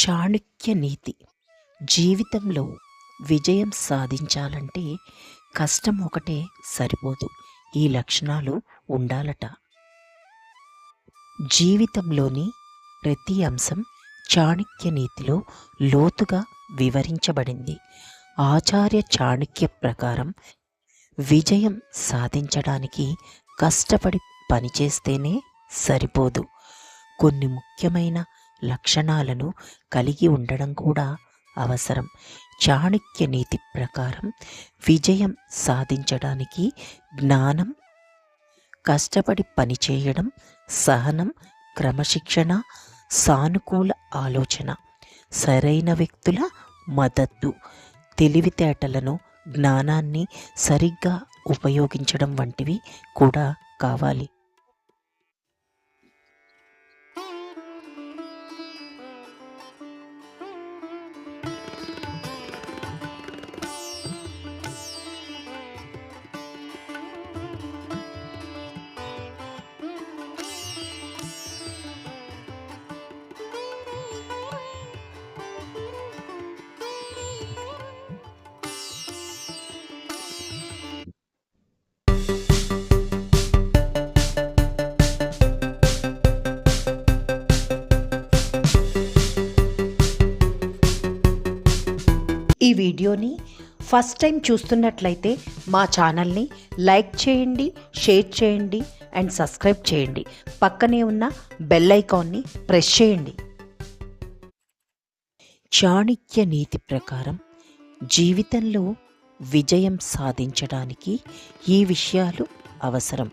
చాణుక్య నీతి. జీవితంలో విజయం సాధించాలంటే కష్టం ఒకటే సరిపోదు. ఈ లక్షణాలు ఉండాలట. జీవితంలోని ప్రతి అంశం చాణుక్య నీతిలో లోతుగా వివరించబడింది. ఆచార్య చాణుక్య ప్రకారం విజయం సాధించడానికి కష్టపడి పనిచేస్తేనే సరిపోదు. కొన్ని ముఖ్యమైన లక్షణాలను కలిగి ఉండడం కూడా అవసరం. చాణక్య నీతి ప్రకారం విజయం సాధించడానికి జ్ఞానం కష్టపడి పనిచేయడం సహనం క్రమశిక్షణ సానుకూల ఆలోచన సరైన వ్యక్తుల మద్దతు తెలివితేటలను జ్ఞానాన్ని సరిగ్గా ఉపయోగించడం వంటివి కూడా కావాలి. ఈ వీడియోని ఫస్ట్ టైం చూస్తున్నట్లయితే మా ఛానల్ని లైక్ చేయండి షేర్ చేయండి అండ్ సబ్స్క్రైబ్ చేయండి. పక్కనే ఉన్న బెల్ ఐకాన్ని ప్రెస్ చేయండి. చాణిక్య నీతి ప్రకారం జీవితంలో విజయం సాధించడానికి ఈ విషయాలు అవసరం.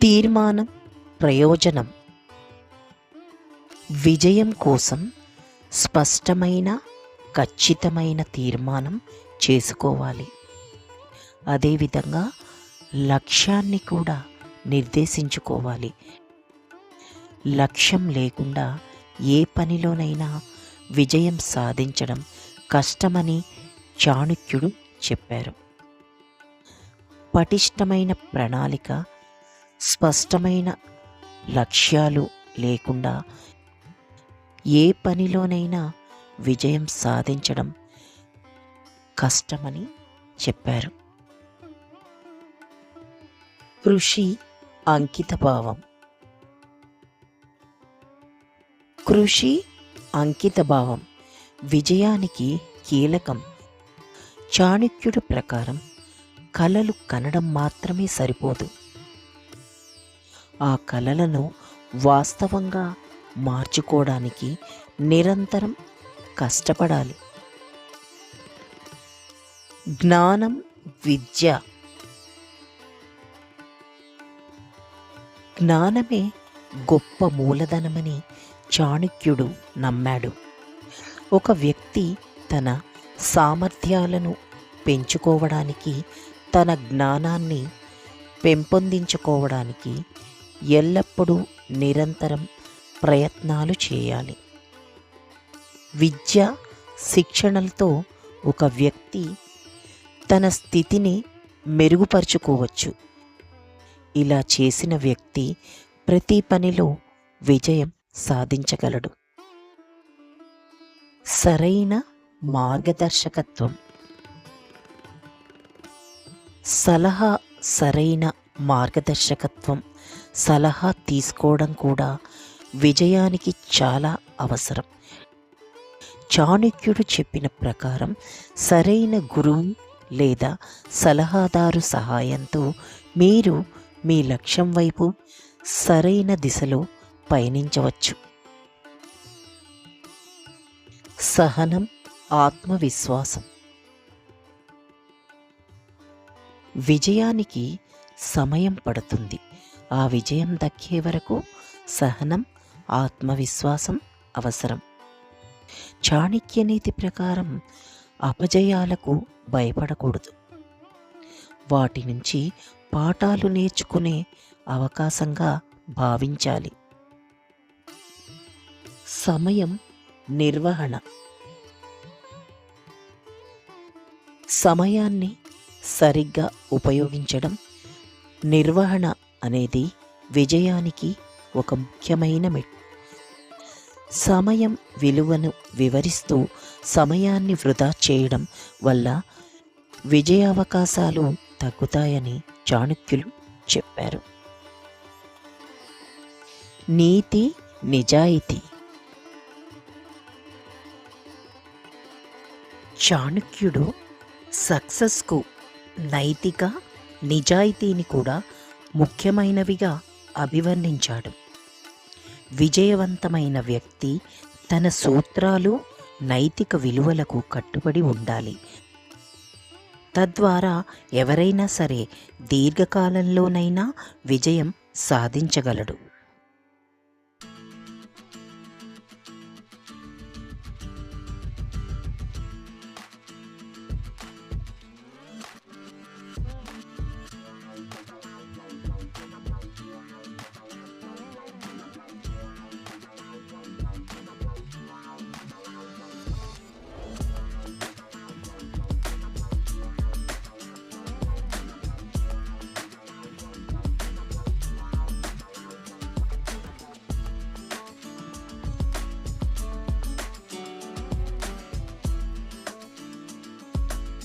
తీర్మానం ప్రయోజనం. విజయం కోసం స్పష్టమైన ఖచ్చితమైన తీర్మానం చేసుకోవాలి. అదేవిధంగా లక్ష్యాన్ని కూడా నిర్దేశించుకోవాలి. లక్ష్యం లేకుండా ఏ పనిలోనైనా విజయం సాధించడం కష్టమని చాణుక్యుడు చెప్పారు. పటిష్టమైన ప్రణాళిక స్పష్టమైన లక్ష్యాలు లేకుండా ఏ పనిలోనైనా విజయం సాధించడం కష్టమని చెప్పారు. కృషి అంకితభావం. కృషి అంకితభావం. విజయానికి కీలకం. చాణుక్యుడు ప్రకారం కలలు కనడం మాత్రమే సరిపోదు. ఆ కలలను వాస్తవంగా మార్చుకోవడానికి నిరంతరం కష్టపడాలి. జ్ఞానం విద్య. జ్ఞానమే గొప్ప మూలధనమని చాణుక్యుడు నమ్మాడు. ఒక వ్యక్తి తన సామర్థ్యాలను పెంచుకోవడానికి తన జ్ఞానాన్ని పెంపొందించుకోవడానికి ఎల్లప్పుడూ నిరంతరం ప్రయత్నాలు చేయాలి. విద్య శిక్షణలతో ఒక వ్యక్తి తన స్థితిని మెరుగుపరుచుకోవచ్చు. ఇలా చేసిన వ్యక్తి ప్రతి పనిలో విజయం సాధించగలడు. సరైన మార్గదర్శకత్వం. సలహా సరైన మార్గదర్శకత్వం. సలహా తీసుకోవడం కూడా విజయానికి చాలా అవసరం. చాణక్యుడు చెప్పిన ప్రకారం సరైన గురువు లేదా సలహాదారు సహాయంతో మీరు మీ లక్ష్యం వైపు సరైన దిశలో పయనించవచ్చు. సహనం ఆత్మవిశ్వాసం. విజయానికి సమయం పడుతుంది. ఆ విజయం దక్కే వరకు సహనం ఆత్మవిశ్వాసం అవసరం. చాణక్య నీతి ప్రకారం అపజయాలకు భయపడకూడదు. వాటి నుంచి పాఠాలు నేర్చుకునే అవకాశంగా భావించాలి. సమయం నిర్వహణ. సమయాన్ని సరిగ్గా ఉపయోగించడం నిర్వహణ అనేది విజయానికి ఒక ముఖ్యమైన మెట్టు. సమయం విలువను వివరిస్తూ సమయాన్ని వృధా చేయడం వల్ల విజయావకాశాలు తగ్గుతాయని చాణుక్యులు చెప్పారు. నీతి నిజాయితీ. చాణుక్యుడు సక్సెస్కు నైతిక నిజాయితీని కూడా ముఖ్యమైనవిగా అభివర్ణించాడు. విజయవంతమైన వ్యక్తి తన సూత్రాలు నైతిక విలువలకు కట్టుబడి ఉండాలి. తద్వారా ఎవరైనా సరే దీర్ఘకాలంలోనైనా విజయం సాధించగలడు.